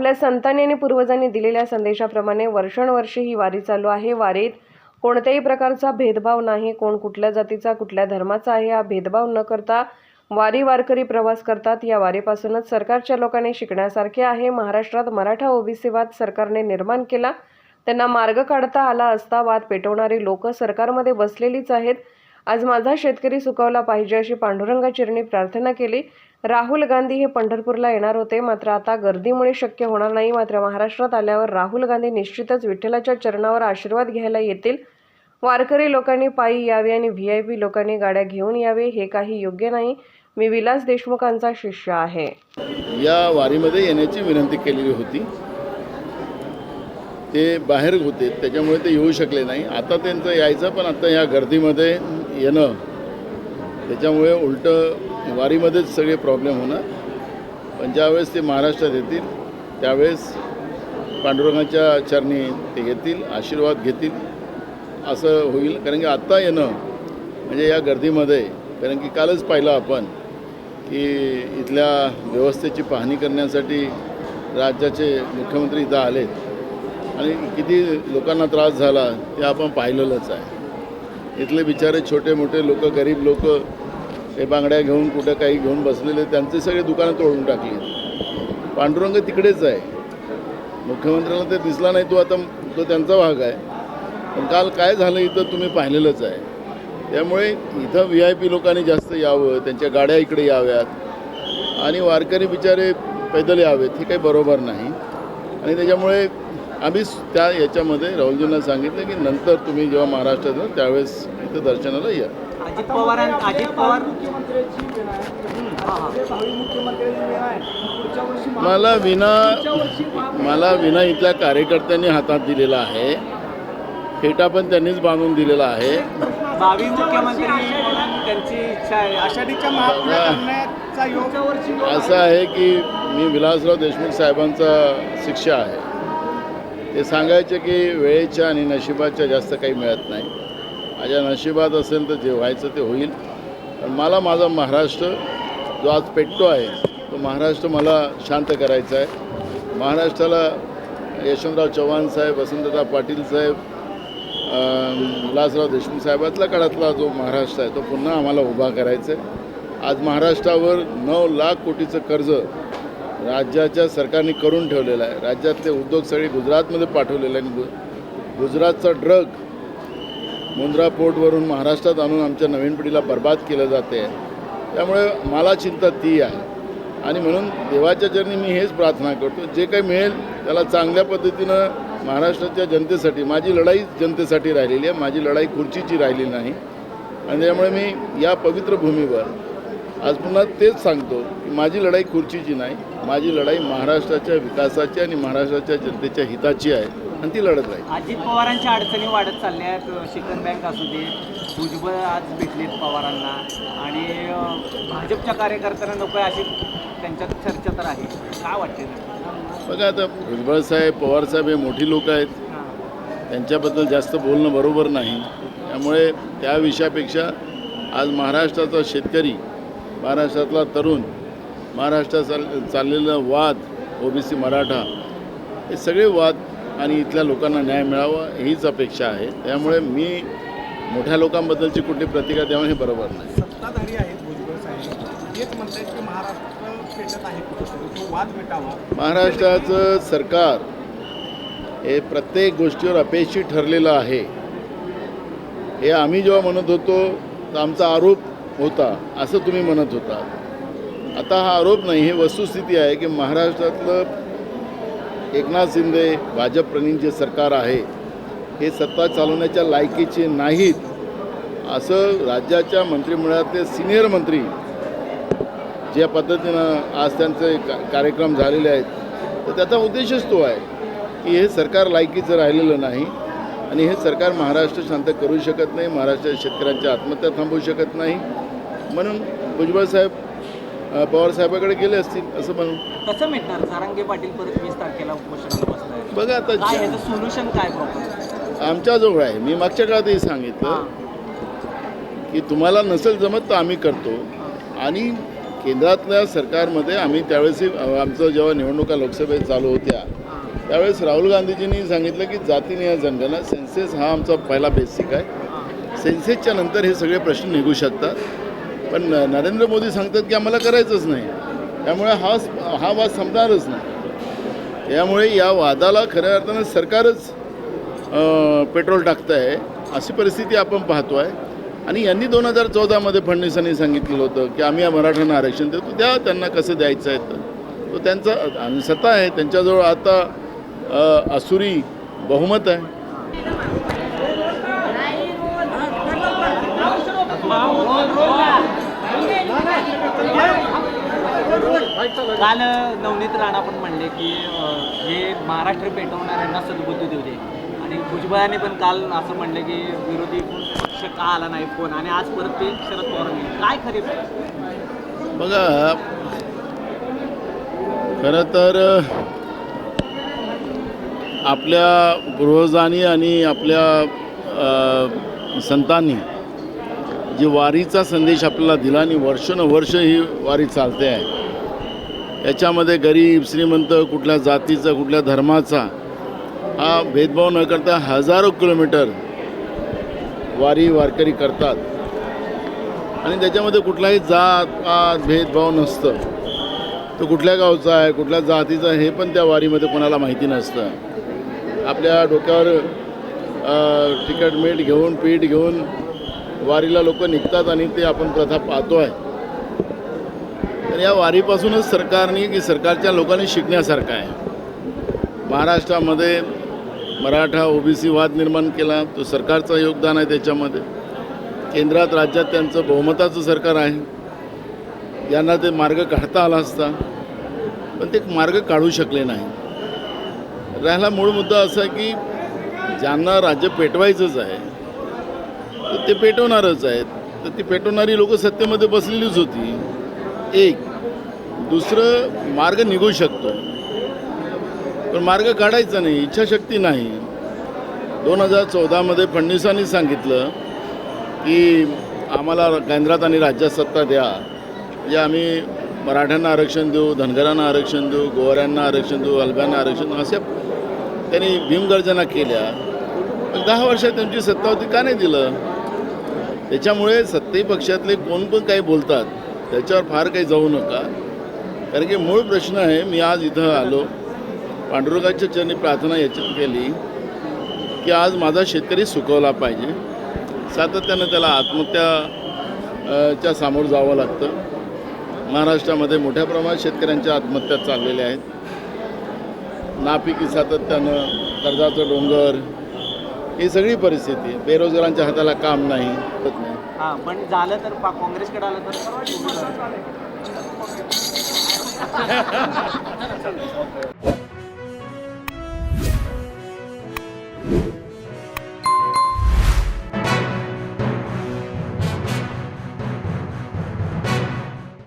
आपल्या संतांनी आणि पूर्वजांनी दिलेल्या संदेशाप्रमाणे वर्षानुवर्षे ही वारी चालू आहे. वारीत कोणत्याही प्रकारचा भेदभाव नाही. कोण कुठल्या जातीचा कुठल्या धर्माचा आहे हा भेदभाव न करता वारी वारकरी प्रवास करतात. या वारीपासूनच सरकारच्या लोकांनी शिकण्यासारखे आहे. महाराष्ट्रात मराठा ओबीसी वाद सरकारने निर्माण केला. त्यांना मार्ग काढता आला असता वाद पेटवणारी लोक सरकारमध्ये बसलेलीच आहेत. आज माझा शेतकरी सुकावला पाहिजे अशी पांडुरंगाचरणी प्रार्थना केली. राहुल गांधी हे पंढरपूरला येणार होते. मात्र आता गर्दीमुळे शक्य होणार नाही. मात्र महाराष्ट्रात आल्यावर राहुल गांधी निश्चितच विठ्ठलाच्या चरणावर आशीर्वाद घ्यायला येतील. वारकरी लोकांनी पायी यावे आणि व्ही आय पी लोकांनी गाड्या घेऊन यावे हे काही योग्य नाही. मी विलास देशमुखांचा शिष्य आहे. या वारीमध्ये येण्याची विनंती केलेली होती. ते बाहेर होते त्याच्यामुळे ते येऊ शकले नाही. आता त्यांचं यायचं पण आता या गर्दीमध्ये येणं त्याच्यामुळे उलटं वारीमध्येच सगळे प्रॉब्लेम होणार. पण ज्यावेळेस ते महाराष्ट्रात येतील त्यावेळेस पांडुरंगाच्या चरणी ते येतील आशीर्वाद घेतील असं होईल. कारण की आत्ता येणं म्हणजे या गर्दीमध्ये कारण की कालच पाहिलं आपण की इथल्या व्यवस्थेची पाहणी करण्यासाठी राज्याचे मुख्यमंत्री इथं आलेत. आणि किती लोकांना त्रास झाला ते आपण पाहिलेलंच आहे. इथले बिचारे छोटे मोठे लोक गरीब लोक हे बांगड्या घेऊन कुठं काही घेऊन बसलेले त्यांचे सगळे दुकानं तोडून टाकली. पांडुरंग तिकडेच आहे. मुख्यमंत्र्याला ते दिसला नाही तो आता तो त्यांचा भाग आहे. पण काल काय झालं इथं तुम्ही पाहिलेलंच आहे. त्यामुळे इथं व्ही आय पी लोकांनी जास्त यावं त्यांच्या गाड्या इकडे याव्यात. आणि वारकरी बिचारे पैदल यावेत हे काही बरोबर नाही. आणि त्याच्यामुळे आम्ही त्या याच्यामध्ये राहुलजींना सांगितलं की नंतर तुम्ही जेव्हा महाराष्ट्रात येणार त्यावेळेस इथं दर्शनाला या. अजित पवार अजित पवार? मला विना मला विना इथल्या कार्यकर्त्यांनी हातात दिलेला आहे. फेटा पण त्यांनीच बांधून दिलेला आहे. भावी मुख्यमंत्री म्हणून त्यांची इच्छा आहे. आषाढीच्या महापुण्य करण्याचा योग वर्षी असं आहे की मी विलासराव देशमुख साहेबांचा शिष्य आहे. ते सांगायचे की वेळेच्या आणि नशिबाच्या जास्त काही मिळत नाही. माझ्या नशिबात असेल तर जे व्हायचं ते होईल. पण मला माझा महाराष्ट्र जो आज पेटतो आहे तो महाराष्ट्र मला शांत करायचा आहे. महाराष्ट्राला यशवंतराव चव्हाण साहेब वसंतराव पाटील साहेब विलासराव देशमुख साहेबातल्या काळातला जो महाराष्ट्र आहे तो पुन्हा आम्हाला उभा करायचा आहे. आज महाराष्ट्रावर नऊ लाख कोटीचं कर्ज राज्याच्या सरकारने करून ठेवलेलं आहे. राज्यातले उद्योग सगळे गुजरातमध्ये पाठवलेले आहे आणि गुजरातचा ड्रग मुंद्रा पोर्टवरून महाराष्ट्रात आणून आमच्या नवीन पिढीला बर्बाद केलं जाते. त्यामुळे मला चिंता ती आहे. आणि म्हणून देवाच्या चरणी मी हेच प्रार्थना करतो. जे काही मिळेल त्याला चांगल्या पद्धतीनं महाराष्ट्राच्या जनतेसाठी माझी लढाई जनतेसाठी राहिलेली आहे. माझी लढाई खुर्चीची राहिलेली नाही. आणि त्यामुळे मी या पवित्र भूमीवर आज पुन्हा तेच सांगतो की माझी लढाई खुर्चीची नाही. माझी लढाई महाराष्ट्राच्या विकासाची आणि महाराष्ट्राच्या जनतेच्या हिताची आहे. आणि ती लढत राहील. अजित पवारांच्या अडचणी वाढत चालल्या आहेत शिखर बँक असू दे भुजबळ आज भेटलेत पवारांना. आणि भाजपच्या कार्यकर्त्यांना नको आहे अशी त्यांच्यात चर्चा तर आहे. काय वाटते बघा आता भुजबळ साहेब पवार साहेब हे मोठी लोक आहेत. त्यांच्याबद्दल जास्त बोलणं बरोबर नाही. त्यामुळे त्या विषयापेक्षा आज महाराष्ट्राचा शेतकरी महाराष्ट्रातला तरुण महाराष्ट्रात चाल चाललेलं वाद ओबीसी मराठा हे सगळे वाद आणि इथल्या लोकांना न्याय मिळावा हीच अपेक्षा आहे. त्यामुळे मी मोठ्या लोकांबद्दलची कुठली प्रतिक्रिया द्यावं हे बरोबर नाही. सत्ताधारी आहेत भुजबळ साहेब. हेच म्हणतात की महाराष्ट्र पेटत आहे वाद मिटावा. महाराष्ट्राचं सरकार हे प्रत्येक गोष्टीवर अपयशी ठरलेलं आहे. हे आम्ही जेव्हा म्हणत होतो तर आमचा आरोप होता असं तुम्ही म्हणत होता. आता हा आरोप नाही हे वस्तुस्थिती आहे की महाराष्ट्रातलं एकनाथ शिंदे भाजप प्रणित जे सरकार आहे हे सत्ता चालवण्याच्या लायकीचे नाहीत असं राज्याच्या मंत्रिमंडळातले सिनियर मंत्री ज्या पद्धतीनं आज त्यांचे का कार्यक्रम झालेले आहेत तर त्याचा उद्देशच तो आहे की हे सरकार लायकीचं राहिलेलं नाही आणि हे सरकार महाराष्ट्र शांत करू शकत नाही महाराष्ट्राच्या शेतकऱ्यांच्या आत्महत्या थांबवू शकत नाही. म्हणून भुजबळ साहेब अ, पवार साहेबाकडे गेले असतील असं म्हणून. कसं मिटणार? सारंगे पाटील परत वीस तारखेला उपोषणाला बघा आता काय सोल्युशन काय प्रॉब्लेम आमच्याजवळ आहे. मी मागच्या काळातही सांगितलं की तुम्हाला नसेल जमत तर आम्ही करतो. आणि केंद्रातल्या सरकारमध्ये आम्ही त्यावेळेस आमचं जेव्हा निवडणुका लोकसभेत चालू होत्या त्यावेळेस राहुल गांधीजींनी सांगितलं की जातीनिहाय जनगणना सेन्सेस हा आमचा पहिला बेसिक आहे. सेन्सेसच्या नंतर हे सगळे प्रश्न निघू शकतात. पण नरेंद्र मोदी सांगतात की आम्हाला करायचंच नाही. त्यामुळे हा हा वाद संपणारच नाही. त्यामुळे या वादाला खऱ्या अर्थानं सरकारच पेट्रोल टाकतं आहे अशी परिस्थिती आपण पाहतो आहे आणि यांनी दोन हजार चौदामध्ये फडणवीसांनी सांगितलेलं होतं की आम्ही या मराठ्यांना आरक्षण देतो द्या त्यांना कसं द्यायचं आहे तर. तो त्यांचा आणि सत्ता आहे त्यांच्याजवळ आता असुरी बहुमत आहे. काल नवनीत राणा पण म्हणले की हे महाराष्ट्र पेटवणाऱ्यांना सद्बुद्धी देऊ दे. आणि भुजबळाने पण काल असं म्हणलं की विरोधी पक्ष का आला नाही फोन? आणि आज परत ते शरद पवारांनी काय खरे बघा खरं तर आपल्या पूर्वजांनी आणि आपल्या संतांनी जी वारीचा संदेश आपल्याला दिला आणि वर्षानुवर्ष ही वारी चालते आहे याच्यामध्ये गरीब श्रीमंत कुठल्या जातीचा कुठल्या धर्माचा हा भेदभाव न करता हजारो किलोमीटर वारी वारकरी करतात. आणि त्याच्यामध्ये कुठलाही जात पात भेदभाव नसतं. तो कुठल्या गावचा आहे कुठल्या जातीचा आहे हे पण त्या वारीमध्ये कोणाला माहिती नसतं. आपल्या डोक्यावर अ, तिखट मीठ घेऊन पीठ घेऊन वारीला लोक निघतात आणि ते आपण प्रथा पाहतो आहे या वारीपासूनच सरकारने की सरकारच्या लोकांनी शिकण्यासारखं आहे. महाराष्ट्रामध्ये मराठा ओबीसी वाद निर्माण केला तो सरकारचं योगदान आहे त्याच्यामध्ये. केंद्रात राज्यात त्यांचं बहुमताचं सरकार आहे. यांना ते मार्ग काढता आला असता पण ते मार्ग काढू शकले नाही. राहिला मूळ मुद्दा असा की ज्यांना राज्य पेटवायचंच आहे तर ते पेटवणारच आहेत. तर ती पेटवणारी लोकं सत्तेमध्ये बसलेलीच होती. एक दुसरं मार्ग निघू शकतो. पण मार्ग काढायचा नाही इच्छाशक्ती नाही. दोन हजार चौदामध्ये फडणवीसांनी सांगितलं की आम्हाला केंद्रात आणि राज्यात सत्ता द्या. म्हणजे आम्ही मराठ्यांना आरक्षण देऊ धनगरांना आरक्षण देऊ गोवऱ्यांना आरक्षण देऊ अल्ब्यांना आरक्षण देऊ अशा त्यांनी भीमगर्जना केल्या. पण दहा वर्षात त्यांची सत्ता होती का नाही दिलं? त्याच्यामुळे सत्ताही पक्षातले कोण पण काही बोलतात त्याच्यावर फार काही जाऊ नका. कारण की मूळ प्रश्न आहे मी आज इथं आलो. पांडुरंगाच्या चरणी प्रार्थना याची केली की आज माझा शेतकरी सुकवला पाहिजे. सातत्यानं त्याला आत्महत्या च्या सामोरं जावं लागतं. महाराष्ट्रामध्ये मोठ्या प्रमाणात शेतकऱ्यांच्या आत्महत्या चाललेल्या आहेत. नापिकी सातत्यानं कर्जाचं डोंगर ही सगळी परिस्थिती बेरोजगारांच्या हाताला काम नाही. होत नाही हां पण झालं तर काँग्रेसकडे आलं तर 하나 잡고 싶어요.